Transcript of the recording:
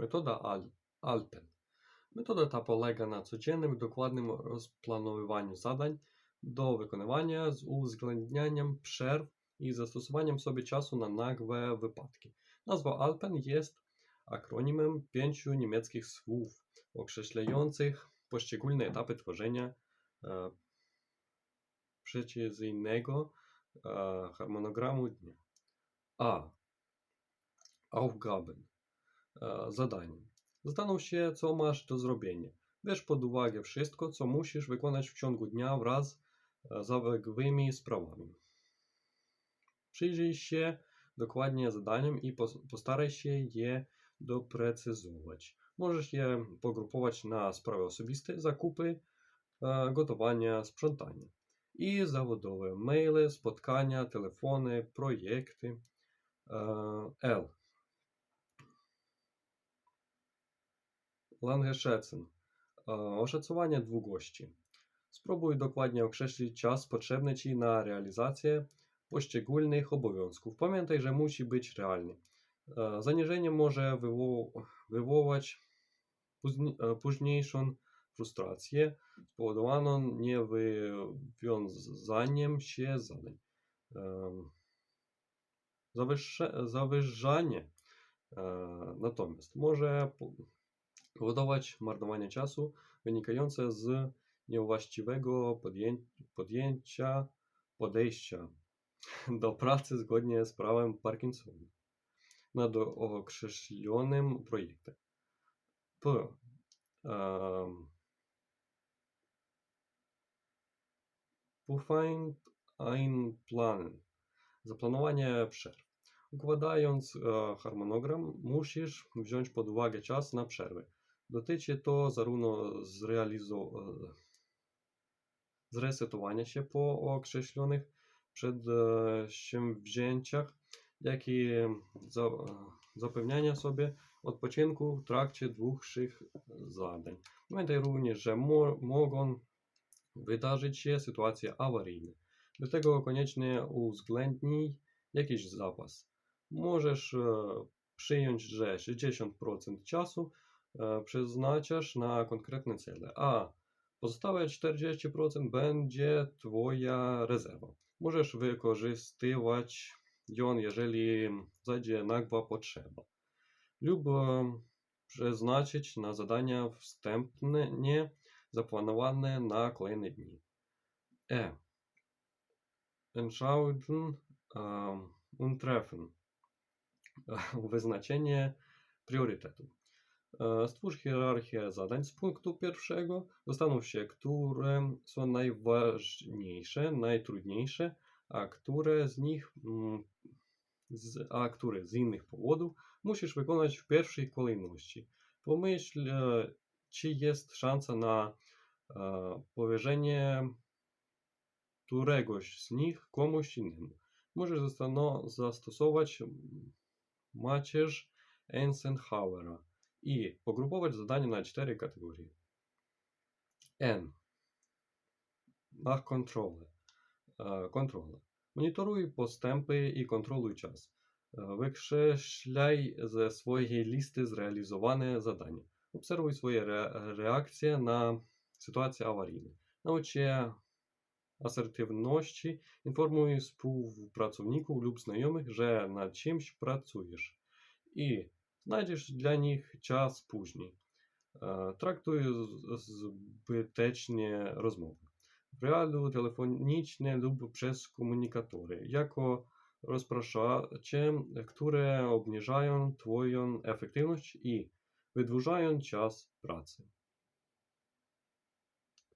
Metoda Al- Alpen. Metoda ta polega na codziennym, dokładnym rozplanowywaniu zadań do wykonywania z uwzględnianiem przerw i zastosowaniem sobie czasu na nagłe wypadki. Nazwa Alpen jest akronimem pięciu niemieckich słów określających poszczególne etapy tworzenia e, precyzyjnego e, harmonogramu dnia. A. Aufgaben. E. Zastanów się, co masz do zrobienia. Bierz pod uwagę wszystko, co musisz wykonać w ciągu dnia wraz e, z zaległymi sprawami. Przyjrzyj się dokładnie zadaniom i postaraj się je doprecyzować. Możesz je pogrupować na sprawy osobiste, zakupy, e, gotowania, sprzątanie i zawodowe, maile, spotkania, telefony, projekty. E, L. Langeschätzen. E, Oszacowanie długości. Spróbuj dokładnie określić czas potrzebny Ci na realizację poszczególnych obowiązków. Pamiętaj, że musi być realny. E, Zaniżenie może wywo- wywołać e, późniejszą frustrację spowodowaną niewywiązaniem się zadań. Zawyższe- Zawyżanie e, natomiast może powodować marnowanie czasu wynikające z niewłaściwego podję- podjęcia podejścia do pracy zgodnie z prawem Parkinsona nad określonym projektem. P. Pufind einplanen. Zaplanowanie przerw. Układając e, harmonogram, musisz wziąć pod uwagę czas na przerwy. Dotyczy to zarówno zrealizo- e, zresetowania się po określonych przedsięwzięciach, jak i za, e, zapewniania sobie odpoczynku w trakcie dłuższych zadań. Pamiętaj również, że mo- mogą wydarzyć się sytuacje awaryjne. Dlatego koniecznie uwzględnij jakiś zapas. Możesz e, przyjąć, że 60% czasu e, przeznaczasz na konkretne cele, a pozostałe 40% będzie Twoja rezerwa. Możesz wykorzystywać ją, jeżeli zajdzie nagła potrzeba, lub e, przeznaczyć na zadania wstępnie zaplanowane na kolejne dni. E. Entscheiden um, und treffen. Wyznaczenie priorytetu. E, Stwórz hierarchię zadań z punktu pierwszego. Zastanów się, które są najważniejsze, najtrudniejsze, a które z nich, mm, a które z innych powodów musisz wykonać w pierwszej kolejności. Pomyśl, e, czy jest szansa na e, powierzenie któregoś z nich komuś innemu. Możesz zastosować macierz Eisenhowera І погруппировать задание на 4 категорії. N. На контроли. Контроли. Моніторуй постемпи і контролюй час. Викшешляй з свої лісти зреалізоване завдання. Обсервуй свої реакції на ситуацію аварійні. Научи асертивності, інформуй співпрацівників, люб знайомих, вже над чимсь працюєш. І nad czymś pracujesz i znajdziesz dla nich czas później. E, Traktuj z- zbytecznie rozmowy. W realu telefonicznie lub przez komunikatory, jako rozpraszacze, które obniżają Twoją efektywność i wydłużają czas pracy.